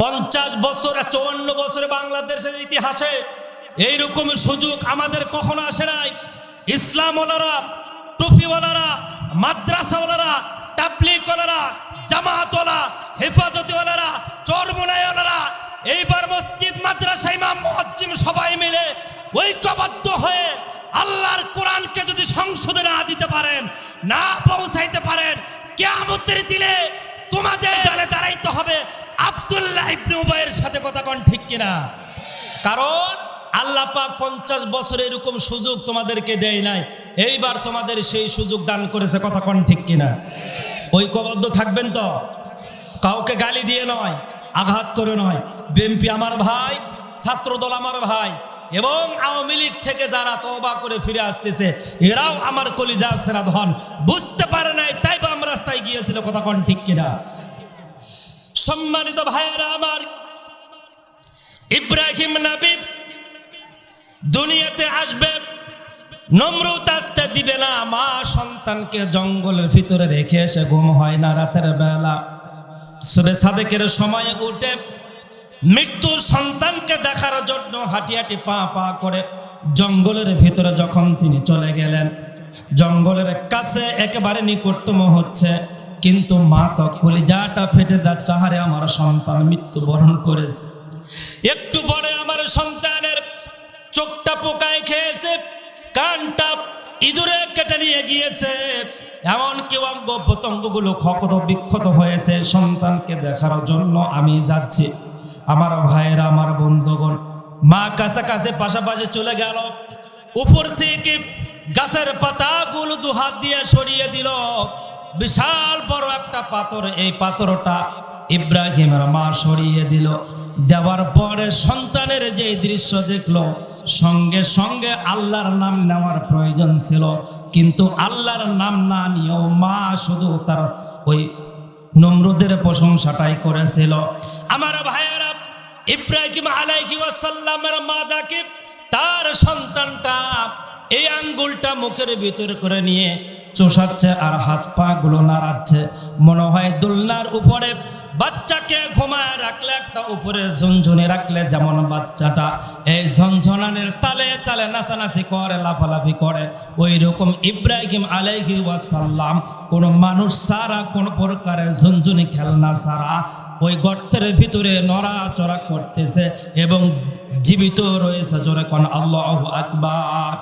পঞ্চাশ বছর চৌয়ান্ন বছরে বাংলাদেশের ইতিহাসে এইরকম সুযোগ আমাদের কখনো আসে নাই। ইসলামওয়ালারা টুফিওয়ালারা মাদ্রাসাওয়ালারা, তাবলিগওয়ালারা জামাতওয়ালা হেফাজতিওয়ালারা, চরমোনাইওয়ালারা, এইবার মসজিদ, মাদ্রাসা, ইমাম মুয়াজ্জিম সবাই মিলে ঐক্যবদ্ধ হয়ে আল্লাহর কোরআনকে যদি সংশোধন না দিতে পারেন, না পৌঁছাইতে পারেন, কেয়ামতের দিলে তোমাদের দলে দাঁড়াইতে হবে। আব্দুল্লাহ ইবনে উবাইয়ের সাথে কথা কন ঠিক কিনা? কারণ আল্লাহ পাক পঞ্চাশ বছর এরকম সুযোগ তোমাদেরকে দেয় নাই। এইবার তোমাদের সেই সুযোগ দান করেছে, কথা কন ঠিক কিনা? ঐক্যবদ্ধ থাকবেন তো? কাউকে গালি দিয়ে নয়, আঘাত করে নয়। বিএনপি আমার ভাই, ছাত্রদল আমার ভাই, এবং আওয়ামী লীগ থেকে যারা তওবা করে ফিরে আসতেছে, এরাও আমার কলিজা সেরা ধন বুঝতে পারে নাই, তাই বা আমরা রাস্তায় গিয়েছিল, কথা কন ঠিক কিনা? সম্মানিত ভাইয়েরা আমার ইব্রাহিম নবী দুনিয়াতে আসবে নমরুত আসতে দিবে না। মা সন্তানকে জঙ্গলের ভিতরে রেখে এসে ঘুম হয় না রাতের বেলা। সুবে সাদেকের সময় উঠে মৃত্যুর সন্তানকে দেখার জন্য হাঁটি হাঁটি পা পা করে জঙ্গলের ভিতরে যখন তিনি চলে গেলেন, জঙ্গলের কাছে একেবারে নিকটতম হচ্ছে। কিন্তু মা তো কলিজাটা ফেটে যাচ্ছে চাহারে আমার সন্তান মৃত্যুবরণ করেছে। একটু পরে আমার সন্তানের চোখটা পোকায় খেয়েছে, কানটা ইঁদুরে কেটে নিয়ে গিয়েছে। এমনকি অঙ্গ প্রত্যঙ্গগুলো ক্ষত বিক্ষত হয়েছে, সন্তানকে দেখার জন্য আমি যাচ্ছি। আমার ভাইয়েরা, আমার বন্ধুগণ, মা কাছাকাছি পাশাপাশি চলে গেল। উপর থেকে গাছের পাতাগুলো দু হাত দিয়ে সরিয়ে দিল। বিশাল বড় একটা পাথর, এই পাথরটা ইব্রাহিমের মা সরিয়ে দিল। দেওয়ার পরে সন্তানের যে দৃশ্য দেখল, সঙ্গে সঙ্গে আল্লাহর নাম নেওয়ার প্রয়োজন ছিল। কিন্তু আল্লাহর নাম না নিয়েও মা শুধু তার ওই নমরুদের প্রশংসাটাই করেছিল। আমার ভাইয়েরা, ইব্রাহিম আলাইহি ওয়াসাল্লামের মা তার সন্তানটা এই আঙ্গুলটা মুখের ভিতরে করে নিয়ে চষাচ্ছে আর হাত পা গুলো নাড়াচ্ছে। মনে হয় দোলনার উপরে বাচ্চাকে ঘুমায় রাখলে একটা উপরে ঝুনঝুনি রাখলে যেমন বাচ্চাটা এই ঝনঝনানের তালে তালে নাচানাচি করে, লাফালাফি করে। ওই রকম ইব্রাহিম আলাইহি ওয়াসাল্লাম কোন মানুষ সারা কোন প্রকারে ঝুনঝুনি খেলনা সারা ওই গর্তের ভিতরে নড়াচড়া করতেছে এবং জীবিত রয়েছে জোরে কোন আল্লাহ আকবার।